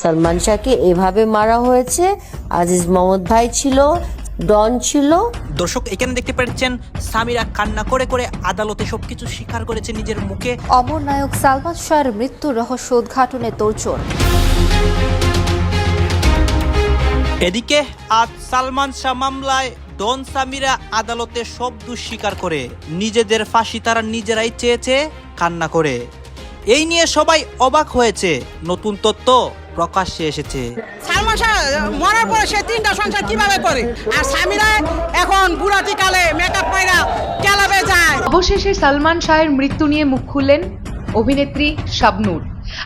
সালমান শাহকে এভাবে মারা হয়েছে। আজিজ মোহাম্মদ ভাই ছিল ডন ছিল। দর্শক এখানে দেখতে পাচ্ছেন সামিরা কান্না করে করে আদালতে সবকিছু স্বীকার করেছে নিজের মুখে। অমর নায়ক সালমান শাহের মৃত্যুর রহস্য উদ্ঘাটনে তোড়জোড়। এদিকে আজ সালমান শাহ মামলায় ডন সামিরা আদালতে সব দোষ স্বীকার করে। নিজেদের ফাঁসি তারা নিজেরাই চেয়েছে কান্না করে। এই নিয়ে সবাই অবাক হয়েছে। নতুন তথ্য প্রকাশ্যে এসেছে। সালমান শাহ মরার পরে সে তিনটা সংসার কীভাবে করে? আর স্বামীরা এখন বুড়াতি কালে মেকআপ পায়রা ক্যালাবে যায়। অবশেষে সালমান শাহের মৃত্যু নিয়ে মুখ খুললেন অভিনেত্রী শাবনুর।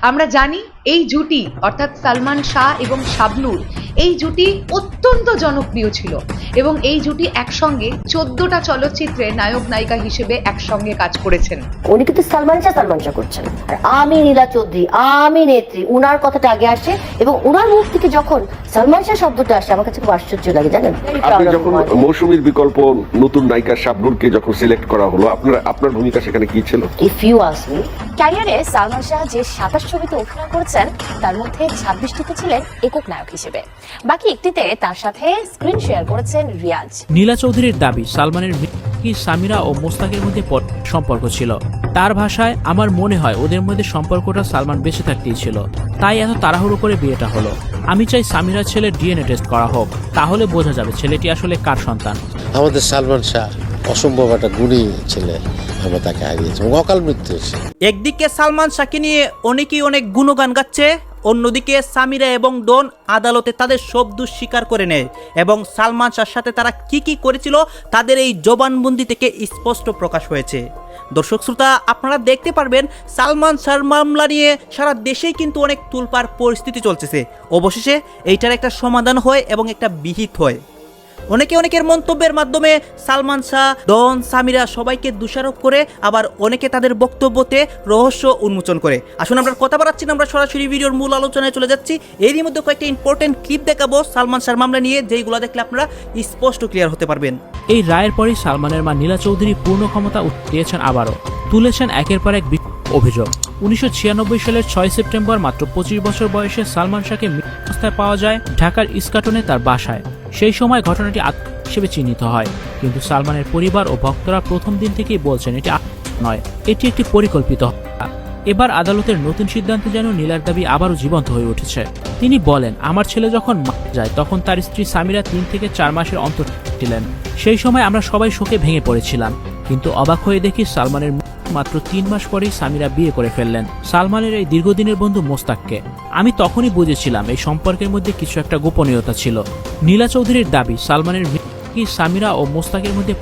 আমরা জানি এই জুটি অর্থাৎ সালমান শাহ এবং শাবনূর এই জুটি অত্যন্ত জনপ্রিয় ছিল এবং এই জুটি একসঙ্গে চোদ্দটা চলচ্চিত্রে নায়ক নায়িকা হিসেবে একসঙ্গে কাজ করেছেন। উনি কিন্তু সালমান শাহ সালমান শাহ করছেন। আর আমি নীলা চৌধুরী আমি নেত্রী উনার কথাটা আগে আসে এবং উনার মুখ থেকে যখন সালমান শাহ শব্দটা আসে আমার কাছে খুব আশ্চর্য লাগে জানেন? আপনি যখন মৌসুমীর বিকল্প নতুন নায়িকা শাবনুরকে যখন সিলেক্ট করা হলো আপনার আপনার ভূমিকা সেখানে কি ছিল? ইফ ইউ আস মি ক্যারিয়ারে সালমান শাহ যে সাতাশ ছবিতে অভিনয় করেছেন তার মধ্যে ছাব্বিশটিতে ছিলেন একক নায়ক হিসেবে। বাকি একটিতে তার সাথে স্ক্রিন শেয়ার করেছেন রিয়াজ। নীলা চৌধুরীর দাবি সালমানের কি সামিরা ও মোস্তাকের মধ্যে সম্পর্ক ছিল। তার ভাষায় আমার মনে হয় ওদের মধ্যে সম্পর্কটা সালমান বেঁচে থাকতেই ছিল। তাই এত তাড়াহুড়ো করে বিয়েটা হলো। আমি চাই সামিরা ছেলের ডিএনএ টেস্ট করা হোক। তাহলে বোঝা যাবে ছেলেটি আসলে কার সন্তান। আমাদের সালমান শাহ অসম্ভব একটা গুণী ছেলে। আমরা তাকে হারিয়েছি। অকাল মৃত্যু হয়েছে একদিকে সালমান শাহকে নিয়ে অনেকেই অনেক গুণগান গাচ্ছে অন্যদিকে সামিরা এবং ডন আদালতে তাদের সব স্বীকার করে নেয় এবং সালমান শাহর সাথে তারা কি কি করেছিল তাদের এই জবানবন্দি থেকে স্পষ্ট প্রকাশ হয়েছে। দর্শক শ্রোতা, আপনারা দেখতে পারবেন সালমান শাহর মামলা নিয়ে সারা দেশেই কিন্তু অনেক তুলপার পরিস্থিতি চলতেছে। অবশেষে এইটার একটা সমাধান হয় এবং একটা বিহিত হয়। অনেকে অনেকের মন্তব্যের মাধ্যমে সালমান শাহ, ডন, সামিরা সবাইকে দোষারোপ করে আবার অনেকে তাদের বক্তব্যতে রহস্য উন্মোচন করে। আসুন আমরা কথা বাড়াচ্ছি না, আমরা সরাসরি ভিডিওর মূল আলোচনায় চলে যাচ্ছি। এরই মধ্যে কয়েকটা ইম্পর্টেন্ট ক্লিপ দেখাবো সালমান শাহর মামলা নিয়ে, যেইগুলো দেখলে আপনারা স্পষ্ট ক্লিয়ার হতে পারবেন। এই রায়ের পরই সালমানের মা নীলা চৌধুরী পূর্ণ ক্ষমতা দিয়েছেন আবারও। তুলেছেন একের পর এক অভিযোগ। উনিশশো ছিয়ানব্বই সালের ছয় সেপ্টেম্বর, মাত্র পঁচিশ বছর বয়সে সালমান শাহকে মৃত অবস্থায় পাওয়া যায় ঢাকার ইস্কাটনে তার বাসায়। সেই সময় ঘটনাটি হিসেবে চিহ্নিত হয়। কিন্তু সালমানের পরিবার ও ভক্তরা প্রথম দিন থেকেই বলছেন, এটি নয়, এটি একটি পরিকল্পিত এবার আদালতের নতুন সিদ্ধান্তে যেন নীলার দাবি আবারও জীবন্ত হয়ে উঠেছে। তিনি বলেন, আমার ছেলে যখন যায়, তখন তার স্ত্রী সামিরা তিন থেকে চার মাসের অন্তর ছিলেন। সেই সময় আমরা সবাই শোকে ভেঙে পড়েছিলাম। কিন্তু অবাক হয়ে দেখি সালমানের মাত্র তিন মাস পরেই সামিরা বিয়ে করে ফেললেন। সালমানের এই দীর্ঘদিনের বন্ধু মোস্তাককে। আমি তখনই বুঝেছিলাম এই সম্পর্কের মধ্যে কিছু একটা গোপনীয়তা ছিল। নীলা চৌধুরীর দাবি, সালমানের কি সামিরা ও মোস্তাকের মধ্যে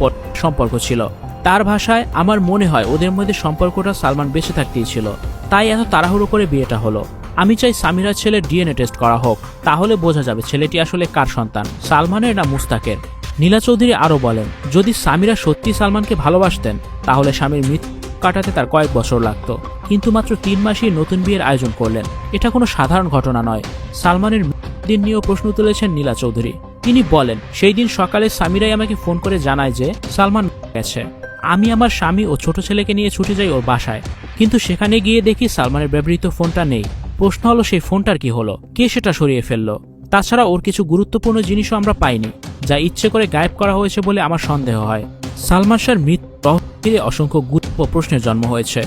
সম্পর্ক ছিল। তার ভাষায় আমার মনে হয় ওদের মধ্যে সম্পর্কটা সালমান বেঁচে থাকতেই ছিল। তাই এত তাড়াহুড়ো করে বিয়েটা হলো। আমি চাই সামিরার ছেলের ডিএনএ টেস্ট করা হোক। তাহলে বোঝা যাবে ছেলেটি আসলে কার সন্তান, সালমানের না মুস্তাকের। নীলা চৌধুরী আরও বলেন, যদি সামিরা সত্যি সালমানকে ভালোবাসতেন, তাহলে স্বামীর মৃত্যু কাটাতে তার কয়েক বছর লাগতো। কিন্তু মাত্র তিন মাসেই নতুন বিয়ের আয়োজন করলেন। এটা কোনো সাধারণ ঘটনা নয়। সালমানের দিন নিয়েও প্রশ্ন তুলেছেন নীলা চৌধুরী। তিনি বলেন, সেই দিন সকালে সামিরাই আমাকে ফোন করে জানায় যে সালমান গেছে। আমি আমার স্বামী ও ছোট ছেলেকে নিয়ে ছুটে যাই ওর বাসায়। কিন্তু সেখানে গিয়ে দেখি সালমানের ব্যবহৃত ফোনটা নেই। প্রশ্ন হলো, সেই ফোনটার কি হলো? কে সেটা সরিয়ে ফেলল? তাছাড়া ওর কিছু গুরুত্বপূর্ণ জিনিসও আমরা পাইনি, যা ইচ্ছে করে গায়েব করা হয়েছে বলে আমার সন্দেহ হয়। সালমান শাহর মৃত্যু অসংখ্য গুরুত্ব প্রশ্নের জন্ম হয়েছে।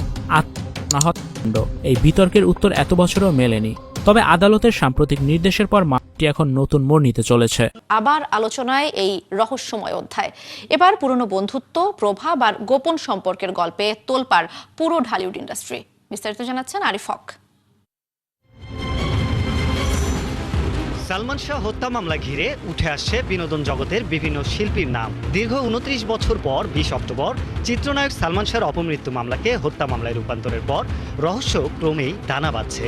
এই বিতর্কের উত্তর এত বছরও মেলেনি। তবে আদালতের সাম্প্রতিক নির্দেশের পর মামলাটি এখন নতুন মোড় নিতে চলেছে। আবার আলোচনায় এই রহস্যময় অধ্যায়। এবার পুরনো বন্ধুত্ব, প্রভাব আর গোপন সম্পর্কের গল্পে তোলপাড় পুরো ঢালিউড ইন্ডাস্ট্রি। বিস্তারিত জানাচ্ছেন আরিফ সালমান শাহ হত্যা মামলা ঘিরে উঠে আসছে বিনোদন জগতের বিভিন্ন শিল্পীর নাম। দীর্ঘ উনত্রিশ বছর পর বিশ অক্টোবর চিত্রনায়ক সালমান শাহর অপমৃত্যু মামলাকে হত্যা মামলায় রূপান্তরের পর রহস্য ক্রমেই দানা বাঁধছে।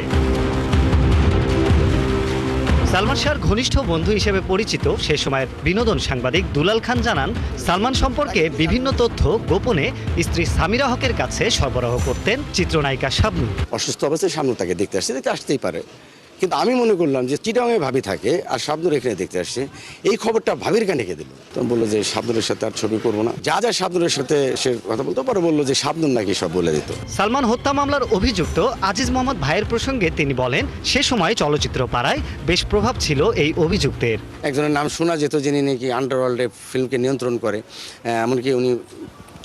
সালমান শাহর ঘনিষ্ঠ বন্ধু হিসেবে পরিচিত সে সময়ের বিনোদন সাংবাদিক দুলাল খান জানান, সালমান সম্পর্কে বিভিন্ন তথ্য গোপনে স্ত্রী সামিরা হকের কাছে সরবরাহ করতেন চিত্রনায়িকা শাবনূর। অসুস্থ অবস্থায় সামনে তাকে দেখতে আসছে, দেখতে আসতেই পারে। কিন্তু আমি মনে করলাম যে চিটাঙে ভাবি থাকে আর শাবনুর এখানে দেখতে আসছে এই খবরটা ভাবির কানে কে দিল? তো বলল যে শাবনুরের সাথে আর ছবি করব না। যা যা শাবনুরের সাথে সে কথা বলতে পরে বলল যে শাবনুর নাকি সব বলে দিত। সালমান হত্যা মামলার অভিযুক্ত আজিজ মোহাম্মদ ভাইয়ের প্রসঙ্গে তিনি বলেন সে সময় চলচ্চিত্র পাড়ায় বেশ প্রভাব ছিল এই অভিযুক্তের। একজনের নাম শোনা যেত যিনি নাকি আন্ডারওয়ার্ল্ডে ফিল্মকে নিয়ন্ত্রণ করে এমনকি উনি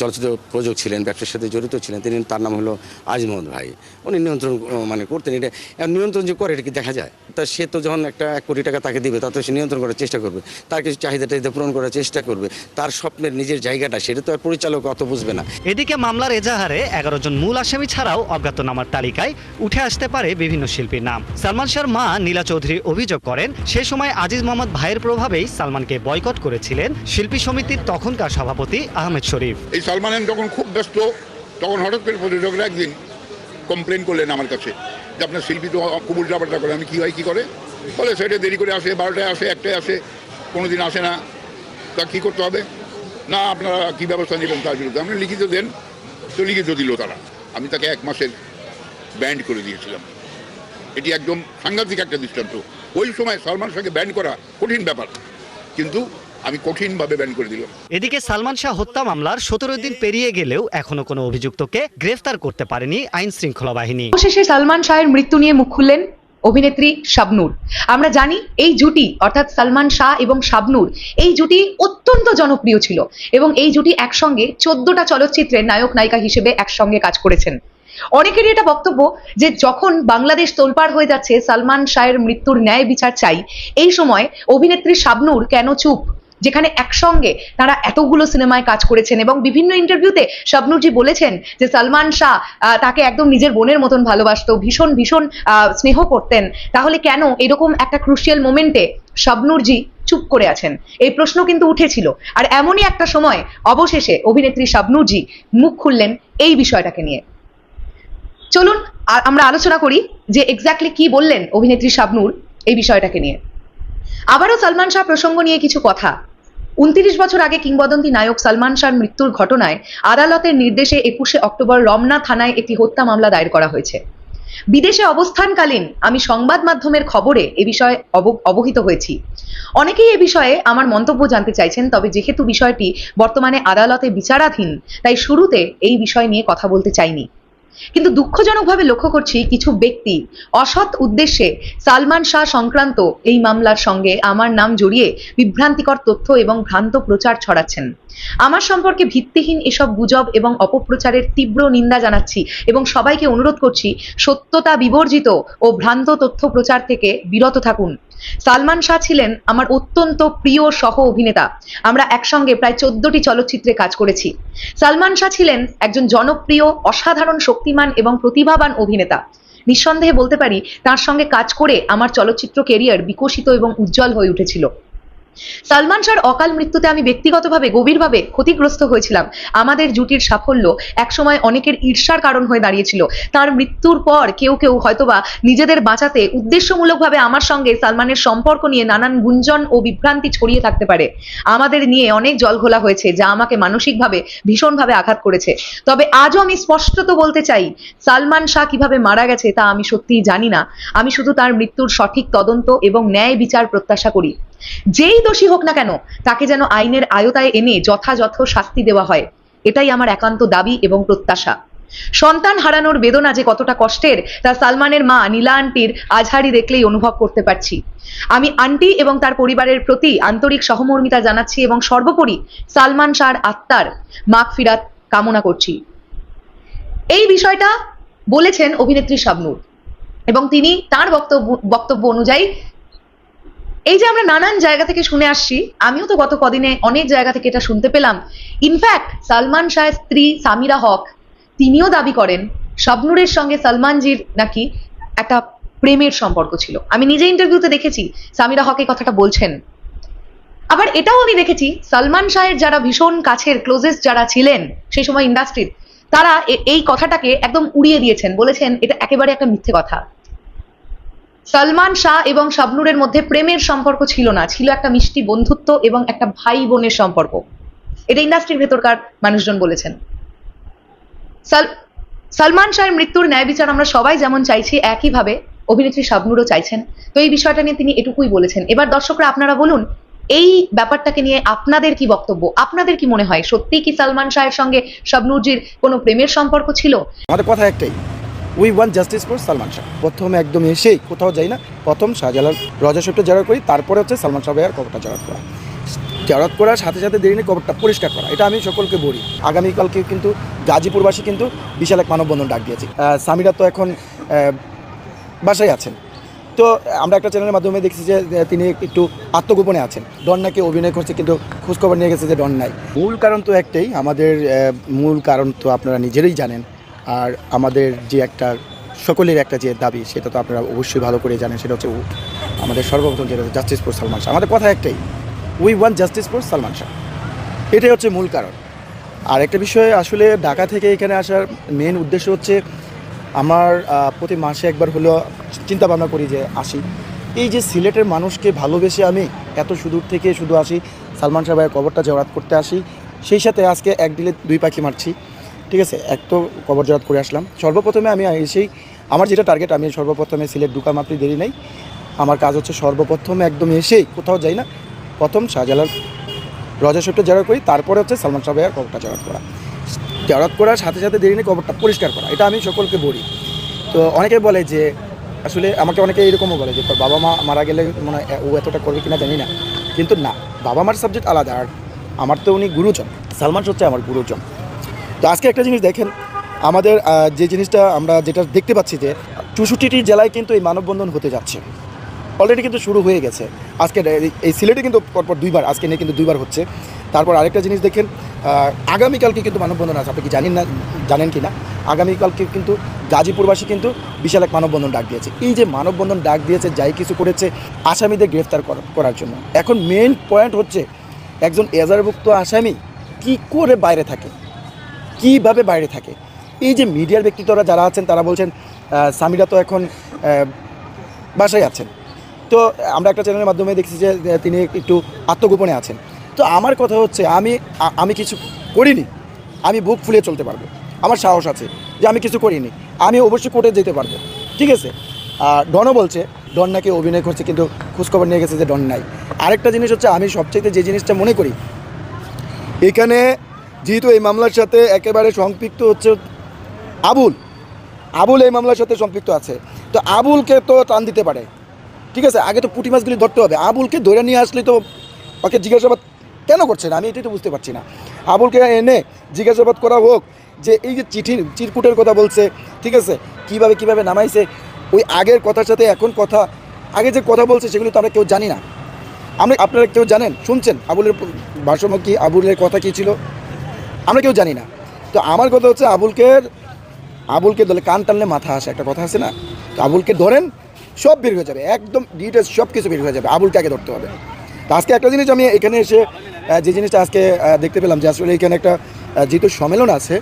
চলচ্চিত্র প্রযোজক ছিলেন ব্যবসার সাথে জড়িত ছিলেন তিনি তার নাম হলো আজমত ভাই। উনি নিয়ন্ত্রণ মানে করতেন এটা নিয়ন্ত্রণ যে করে এটা কি দেখা যায়? তা সে তো যখন একটা এক কোটি টাকা তাকে দিবে তাতে সে নিয়ন্ত্রণ করার চেষ্টা করবে। তার কিছু চাহিদা টাহিদা পূরণ করার চেষ্টা করবে। তার স্বপ্নের নিজের জায়গাটা সেটা তো আর পরিচালক অত বুঝবে না। এদিকে মামলার এজাহারে এগারো জন মূল আসামি ছাড়াও অজ্ঞাতনামার তালিকায় উঠে আসতে পারে বিভিন্ন শিল্পীর নাম। সালমান শাহর মা নীলা চৌধুরী অভিযোগ করেন সে সময় আজিজ মোহাম্মদ ভাইয়ের প্রভাবেই সালমানকে বয়কট করেছিলেন শিল্পী সমিতির তখনকার সভাপতি আহমেদ শরীফ। এই সালমান যখন খুব ব্যস্ত, তখন হঠাৎ করে প্রযোজকরা একদিন কমপ্লেন করলেন আমার কাছে যে আপনার শিল্পী তো খুব উল্টাপাল্টা করে। আমি কী হয়, কী করে? বলে, সেটা দেরি করে আসে, বারোটায় আসে, একটায় আসে কোনো দিন আসে না। তা কী করতে হবে? না, আপনারা কী ব্যবস্থা নেবেন তার বিরুদ্ধে? আপনি লিখিত দেন। তো লিখিত দিল তারা। আমি তাকে এক মাসের ব্যান্ড করে দিয়েছিলাম। এটি একদম সাংঘাতিক একটা দৃষ্টান্ত। ওই সময় সালমান শাহকে ব্যান্ড করা কঠিন ব্যাপার। কিন্তু আমি কঠিনভাবে ব্যান্ড করে দিলাম। এদিকে সালমান শাহ হত্যা মামলার সতেরো দিন পেরিয়ে গেলেও এখনও কোনো অভিযুক্তকে গ্রেফতার করতে পারেনি আইন শৃঙ্খলা বাহিনী। অবশেষে সালমান শাহের মৃত্যু নিয়ে মুখ খুললেন অভিনেত্রী শাবনূর। আমরা জানি এই জুটি অর্থাৎ সালমান শাহ এবং শাবনূর এই জুটি অত্যন্ত জনপ্রিয় ছিল এবং এই জুটি একসঙ্গে চোদ্দটা চলচ্চিত্রের নায়ক নায়িকা হিসেবে একসঙ্গে কাজ করেছেন। অনেকেরই এটা বক্তব্য যে যখন বাংলাদেশ তোলপাড় হয়ে যাচ্ছে সালমান শাহের মৃত্যুর ন্যায় বিচার চাই এই সময় অভিনেত্রী শাবনুর কেন চুপ? যেখানে একসঙ্গে তারা এতগুলো সিনেমায় কাজ করেছেন এবং বিভিন্ন ইন্টারভিউতে শাবনুরজি বলেছেন যে সালমান শাহ তাকে একদম নিজের বোনের মতন ভালোবাসত, ভীষণ ভীষণ স্নেহ করতেন। তাহলে কেন এরকম একটা ক্রুশিয়াল মোমেন্টে শাবনুরজি চুপ করে আছেন? এই প্রশ্ন কিন্তু উঠেছিল। আর এমনই একটা সময়, অবশেষে অভিনেত্রী শাবনুরজি মুখ খুললেন এই বিষয়টাকে নিয়ে। চলুন আমরা আলোচনা করি যে এক্স্যাক্টলি কি বললেন অভিনেত্রী শাবনূর এই বিষয়টাকে নিয়ে। আবারও সালমান শাহ প্রসঙ্গ নিয়ে কিছু কথা। উনত্রিশ বছর আগে কিংবদন্তি নায়ক সালমান শাহর মৃত্যুর ঘটনায় আদালতের নির্দেশে একুশে অক্টোবর রমনা থানায় একটি হত্যা মামলা দায়ের করা হয়েছে। বিদেশে অবস্থানকালীন আমি সংবাদ মাধ্যমের খবরে এ বিষয়ে অব- অবহিত হয়েছি। অনেকেই এ বিষয়ে আমার মন্তব্য জানতে চাইছেন, তবে যেহেতু বিষয়টি বর্তমানে আদালতে বিচারাধীন, তাই শুরুতে এই বিষয় নিয়ে কথা বলতে চাইনি। কিন্তু দুঃখজনকভাবে লক্ষ্য করছি কিছু ব্যক্তি অসৎ উদ্দেশ্যে সালমান শাহ সংক্রান্ত এই মামলার সঙ্গে আমার নাম জড়িয়ে বিভ্রান্তিকর তথ্য এবং ভ্রান্ত প্রচার ছড়াচ্ছেন। আমার সম্পর্কে ভিত্তিহীন এসব গুজব এবং অপপ্রচারের তীব্র নিন্দা জানাচ্ছি এবং সবাইকে অনুরোধ করছি, সত্যতা বিবর্জিত ও ভ্রান্ত তথ্য প্রচার থেকে বিরত থাকুন। সালমান শাহ ছিলেন আমার অত্যন্ত প্রিয় সহ অভিনেতা। আমরা একসঙ্গে প্রায় চোদ্দটি চলচ্চিত্রে কাজ করেছি। সালমান শাহ ছিলেন একজন জনপ্রিয়, অসাধারণ, শক্তিমান এবং প্রতিভাবান অভিনেতা। নিঃসন্দেহে বলতে পারি, তার সঙ্গে কাজ করে আমার চলচ্চিত্র কেরিয়ার বিকশিত এবং উজ্জ্বল হয়ে উঠেছিল। সালমান শাহর অকাল মৃত্যুতে আমি ব্যক্তিগতভাবে গভীরভাবে ক্ষতিগ্রস্ত হয়েছিলাম। আমাদের জুটির সাফল্য একসময় অনেকের ঈর্ষার কারণ হয়ে দাঁড়িয়েছিল। তার মৃত্যুর পর কেউ কেউ হয়তোবা নিজেদের বাঁচাতে উদ্দেশ্যমূলকভাবে আমার সঙ্গে সালমানের সম্পর্ক নিয়ে নানান গুঞ্জন ও বিভ্রান্তি ছড়িয়ে থাকতে পারে। আমাদের নিয়ে অনেক জলঘোলা হয়েছে যা আমাকে মানসিকভাবে ভীষণভাবে আঘাত করেছে। তবে আজও আমি স্পষ্টত বলতে চাই, সালমান শাহ কীভাবে মারা গেছে তা আমি সত্যিই জানি না। আমি শুধু তার মৃত্যুর সঠিক তদন্ত এবং ন্যায় বিচার প্রত্যাশা করি। যেই দোষী হোক না কেন, তাকে যেন আইনের আয়তায় এনে যথাযথ শাস্তি দেওয়া হয়। এটাই আমার একান্ত দাবি এবং প্রত্যাশা। সন্তান হারানোর বেদনা যে কতটা কষ্টের, তা সালমানের মা নীলা আন্টির আজহারি দেখলেই অনুভব করতে পারছি। আমি আন্টি এবং তার পরিবারের প্রতি আন্তরিক সহমর্মিতা জানাচ্ছি এবং সর্বোপরি সালমান শাহর আত্মার মাগ ফিরাত কামনা করছি। এই বিষয়টা বলেছেন অভিনেত্রী শাবনূর এবং তিনি তার বক্তব্য বক্তব্য অনুযায়ী এই যে আমরা নানান জায়গা থেকে শুনে আসছি, আমিও তো গত কদিনে অনেক জায়গা থেকে এটা শুনতে পেলাম। ইনফ্যাক্ট সালমান শাহের স্ত্রী সামিরা হক, তিনিও দাবি করেন, শাবনুরের সঙ্গে সালমানজির নাকি একটা প্রেমের সম্পর্ক ছিল। আমি নিজে ইন্টারভিউতে দেখেছি, সামিরা হক এই কথাটা বলছেন। আবার এটাও আমি দেখেছি, সালমান শাহের যারা ভীষণ কাছের ক্লোজেস্ট যারা ছিলেন, সেই সময় ইন্ডাস্ট্রির তারা এই কথাটাকে একদম উড়িয়ে দিয়েছেন, বলেছেন, এটা একেবারে একটা মিথ্যে কথা। সালমান শাহ এবং শাবনুরের মধ্যে প্রেমের সম্পর্ক ছিল না, ছিল একটা মিষ্টি বন্ধুত্ব এবং একটা ভাই বোনের সম্পর্ক। এটা ইন্ডাস্ট্রির ভেতরকার মানুষজন বলেছেন। সাল সালমান শাহের মৃত্যুর ন্যায় বিচার আমরা সবাই যেমন চাইছি, একইভাবে অভিনেত্রী শাবনুরও চাইছেন। তো এই বিষয়টা নিয়ে তিনি এটুকুই বলেছেন। এবার দর্শকরা আপনারা বলুন, এই ব্যাপারটাকে নিয়ে আপনাদের কি বক্তব্য? আপনাদের কি মনে হয় সত্যি কি সালমান শাহের সঙ্গে শাবনুরজির কোনো প্রেমের সম্পর্ক ছিল? আমাদের কথা একটাই we want justice for Salman Shah প্রথম একদম এসেই কোথাও যাই না। প্রথম শাহজালাল রজাশপটা জড়াত করি, তারপরে হচ্ছে সালমান শাহ ভাইয়ার কবরটা জড়াত করা। জড়াত করার সাথে সাথে দেরি নেই কবরটা পরিষ্কার করা। এটা আমি সকলকে বলি। আগামীকালকে কিন্তু গাজীপুরবাসী কিন্তু বিশাল এক মানববন্ধন ডাক দিয়েছে। সামিরা তো এখন বাসায় আছেন। তো আমরা একটা চ্যানেলের মাধ্যমে দেখছি যে তিনি একটু আত্মগোপনে আছেন। ডন নাকি অভিনয় করছে, কিন্তু খোঁজখবর নিয়ে গেছে যে ডন নাই। মূল কারণ তো একটাই। আমাদের মূল কারণ তো আপনারা নিজেরাই জানেন। আর আমাদের যে একটা, সকলের একটা যে দাবি, সেটা তো আপনারা অবশ্যই ভালো করে জানেন, সেটা হচ্ছে আমাদের সর্বপ্রথম যেটা জাস্টিস ফর সালমান শাহ। আমাদের কথা একটাই we want justice for Salman Shah. এটাই হচ্ছে মূল কারণ। আর একটা বিষয়, আসলে ঢাকা থেকে এখানে আসার মেন উদ্দেশ্য হচ্ছে, আমার প্রতি মাসে একবার হলেও চিন্তা ভাবনা করি যে আসি। এই যে সিলেটের মানুষকে ভালোবেসে আমি এত সুদূর থেকে শুধু আসি, সালমান সাহেবের কবরটা জড়াত করতে আসি, সেই সাথে আজকে এক দিলে দুই পাখি মারছি। ঠিক আছে, এক তো কবর জড়াত করে আসলাম। সর্বপ্রথমে আমি এসেই, আমার যেটা টার্গেট আমি সর্বপ্রথমে সিলেট ঢুকাম মাত্রই দেরি নেই। আমার কাজ হচ্ছে সর্বপ্রথমে একদম এসেই, কোথাও যাই না, প্রথম শাহজালাল রজা রজাশপটা জড়াত করি, তারপরে হচ্ছে সালমান সাহেবের কবরটা জড়াত করা। জড়াত করার সাথে সাথে দেরি নেই, কবরটা পরিষ্কার করা, এটা আমি সকলকে বলি। তো অনেকে বলে যে, আসলে আমাকে অনেকে এরকমও বলে যে বাবা মা মারা গেলে মনে ও এতটা করবে কিনা জানি না। কিন্তু না, বাবা মার সাবজেক্ট আলাদা, আর আমার তো উনি গুরুজন, সালমান হচ্ছে আমার গুরুজন। তো আজকে একটা জিনিস দেখেন, আমাদের যে জিনিসটা আমরা যেটা দেখতে পাচ্ছি যে চৌষট্টিটি জেলায় কিন্তু এই মানববন্ধন হতে যাচ্ছে। অলরেডি কিন্তু শুরু হয়ে গেছে। আজকে এই- সিলেটে কিন্তু পরপর দুইবার, আজকে নিয়ে কিন্তু দুইবার হচ্ছে। তারপর আরেকটা জিনিস দেখেন আগামীকালকে কিন্তু মানববন্ধন আছে। আপনি কি জানেন না জানেন কি না? আগামীকালকে কিন্তু গাজীপুরবাসী কিন্তু বিশাল এক মানববন্ধন ডাক দিয়েছে। এই যে মানববন্ধন ডাক দিয়েছে, যাই কিছু করেছে, আসামিদের গ্রেফতার করা- করার জন্য। এখন মেইন পয়েন্ট হচ্ছে, একজন এজারভুক্ত আসামি কি করে বাইরে থাকে? কীভাবে বাইরে থাকে? এই যে মিডিয়ার ব্যক্তিত্বরা যারা আছেন, তারা বলছেন সামিরা তো এখন বাসায় আছেন। তো আমরা একটা চ্যানেলের মাধ্যমে দেখছি যে তিনি একটু আত্মগোপনে আছেন। তো আমার কথা হচ্ছে, আমি আমি কিছু করিনি, আমি বুক ফুলিয়ে চলতে পারব। আমার সাহস আছে যে আমি কিছু করিনি, আমি অবশ্যই কোর্টে যেতে পারব। ঠিক আছে? ডনও বলছে, ডন নাকি অভিনয় করছে, কিন্তু খোঁজখবর নিয়ে গেছে যে ডন নাই। আরেকটা জিনিস হচ্ছে, আমি সবচেয়ে যে জিনিসটা মনে করি, এখানে যেহেতু এই মামলার সাথে একেবারে সম্পৃক্ত হচ্ছে আবুল আবুল এই মামলার সাথে সম্পৃক্ত আছে। তো আবুলকে তো টান দিতে পারে। ঠিক আছে? আগে তো পুঁটি মাছগুলি ধরতে হবে। আবুলকে ধরে নিয়ে আসলে তো ওকে জিজ্ঞাসাবাদ কেন করছে না আমি এটাই তো বুঝতে পারছি না। আবুলকে এনে জিজ্ঞাসাবাদ করা হোক যে এই যে চিঠির, চিরকুটের কথা বলছে, ঠিক আছে? কীভাবে কীভাবে নামাইছে? ওই আগের কথার সাথে এখন কথা, আগে যে কথা বলছে সেগুলো তো আমরা কেউ জানি না। আমরা, আপনারা কেউ জানেন? শুনছেন? আবুলের ভাষণ কি? আবুলের কথা কী ছিল? আমরা কেউ জানি না। তো আমার কথা হচ্ছে আবুলকে আবুলকে ধরলে কান টানলে মাথা আসে, একটা কথা আছে না? তো আবুলকে ধরেন, সব বের হয়ে যাবে, একদম ডিটেলস সব কিছু বের হয়ে যাবে, আবুলকে আগে ধরতে হবে। তো আজকে একটা জিনিস আমি এখানে এসে যে জিনিসটা আজকে দেখতে পেলাম যে আসলে এখানে একটা যেহেতু সম্মেলন আছে,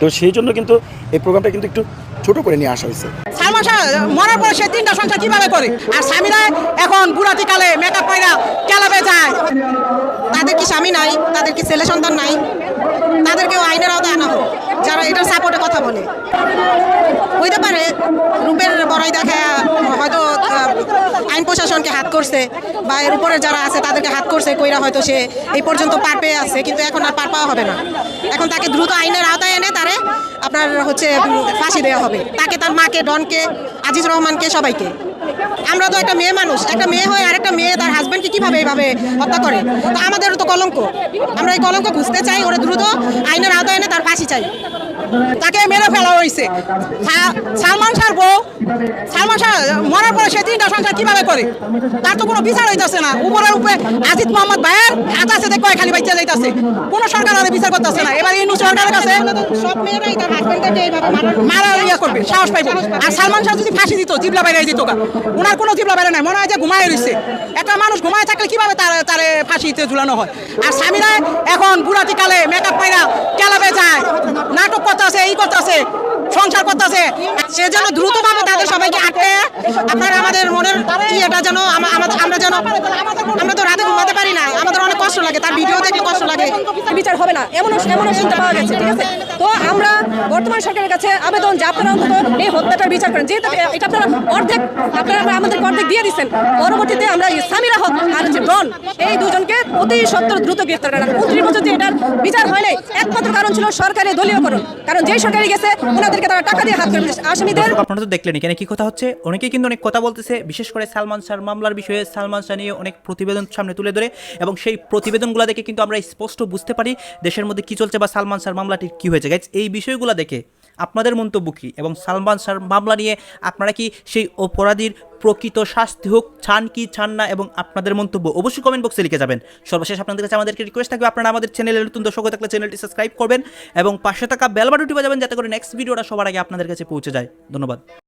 তো সেই জন্য কিন্তু এই প্রোগ্রামটা কিন্তু একটু ছোট করে নিয়ে আসা হয়েছে। শাহ মরার পরে সে তিনটা সংসার কীভাবে করে? আর স্বামীরা এখন বুড়াতি কালে মেকআপ পাইরা ক্যালাবে যায়। তাদের কি স্বামী নাই? তাদের কি ছেলে সন্তান নাই? তাদেরকেও আইনের আওতায় আনা হোক। যারা এটার সাপোর্টে কথা বলে। হইতে পারে, রূপের বড়াই দেখা, হয়তো আইন প্রশাসনকে হাত করছে, বা এর উপরে যারা আছে তাদেরকে হাত করছে, কইরা হয়তো সে এই পর্যন্ত পার পেয়ে আছে, কিন্তু এখন আর পার পাওয়া হবে না। এখন তাকে দ্রুত আইনের আওতায় এনে তারে আপনার হচ্ছে ফাঁসি দেওয়া হবে। তাকে তার মাকে, ডনকে আজিজ রহমানকে সবাইকে। আমরা তো একটা মেয়ে মানুষ, একটা মেয়ে হয়ে আরেকটা মেয়ে তার হাজব্যান্ডকে কীভাবে এইভাবে হত্যা করে? তো আমাদেরও তো কলঙ্ক। আমরা এই কলঙ্ক খুঁজতে চাই, ওরা দ্রুত আইনের আওতায় এনে তার ফাঁসি চাই। তাকে মেরে ফেলা হয়েছে। সালমান শাহর বউ সালমান শাহ মরার পরে সে তিনটা সংসার কীভাবে করে? তার তো কোনো বিচার হইতাছে না। উপরের উপরে আজিদ মোহাম্মদ ভাইয়ের হাত আছে দেখো খালি বাচ্চা যাইতাছে। কোনো সরকার আর বিচার করতেছে না। এবার এই সরকারের কাছে সব মেয়েরাই তার হাজবেন্ডকে এইভাবে মারার মারা ইয়া করবে সাহস পাইবো। আর সালমান শাহ যদি ফাঁসি দিত জিবলা বাইরে দিত। ওনার কোনো জিবলা বাইরে নাই। মনে হয় যে ঘুমায় রয়েছে একটা মানুষ ঘুমায় থাকলে কীভাবে তার তারে ফাঁসিতে ঝুলানো হয়? আর স্বামীরা এখন বুড়াতি কালে মেকআপ পাইরা ক্যালাবে যায়। নাটক করতেছে এই করতেছে সংসার করতেছে সে যেন দ্রুতভাবে তাদের সবাইকে আটকে, আপনার আমাদের মনের ইয়েটা যেন আমা- আমা- আমরা যেন আমরা তো রাতে ঘুমাতে পারি না। লাগে তার ভিডিও দেখলে কষ্ট লাগে। বিচার হবে না এমনও এমনও শুনতে পাওয়া গেছে ঠিক আছে? তো আমরা বর্তমান সরকারের কাছে আবেদন যে আপনারা অন্তত এই হত্যাটার বিচার করেন যেহেতু এটা আপনারা অর্ধেক আপনারা আমাদের অর্ধেক দিয়ে দিচ্ছেন পরবর্তীতে আমরা সামিরা হক আর হচ্ছে ডন এই দুজনকে অতি সত্তর দ্রুত গ্রেফতার করেন উনত্রিশ বছর যে এটার বিচার হয় নাই একমাত্র কারণ ছিল সরকারের দলীয়করণ। কারণ যেই সরকারি গেছে ওনাদেরকে তারা টাকা দিয়ে হাত করে। আসামিদের আপনারা তো দেখলেন এখানে কি কথা হচ্ছে। অনেকেই কিন্তু অনেক কথা বলতেছে বিশেষ করে সালমান শাহর মামলার বিষয়ে সালমান শাহ নিয়ে অনেক প্রতিবেদন সামনে তুলে ধরে এবং সেই প্রতিবেদনগুলো দেখে কিন্তু আমরা স্পষ্ট বুঝতে পারি দেশের মধ্যে কি চলছে বা সালমান শাহর মামলাটির কি হয়েছে। গাইজ এই বিষয়গুলো দেখে আপনাদের মন্তব্য কী? এবং সালমান শাহর মামলা নিয়ে আপনারা কি সেই অপরাধীর প্রকৃত শাস্তি হোক ছান কি ছান না এবং আপনাদের মন্তব্য অবশ্যই কমেন্ট বক্সে লিখে যাবেন। সর্বশেষ আপনাদের কাছে আমাদেরকে রিকোয়েস্ট থাকবে, আপনারা আমাদের চ্যানেলের নতুন দর্শক থাকলে চ্যানেলটি সাবস্ক্রাইব করবেন এবং পাশে থাকা বেল বাটনটি বাজাবেন যাতে করে নেক্সট ভিডিওটা সবার আগে আপনাদের কাছে পৌঁছে যায়। ধন্যবাদ।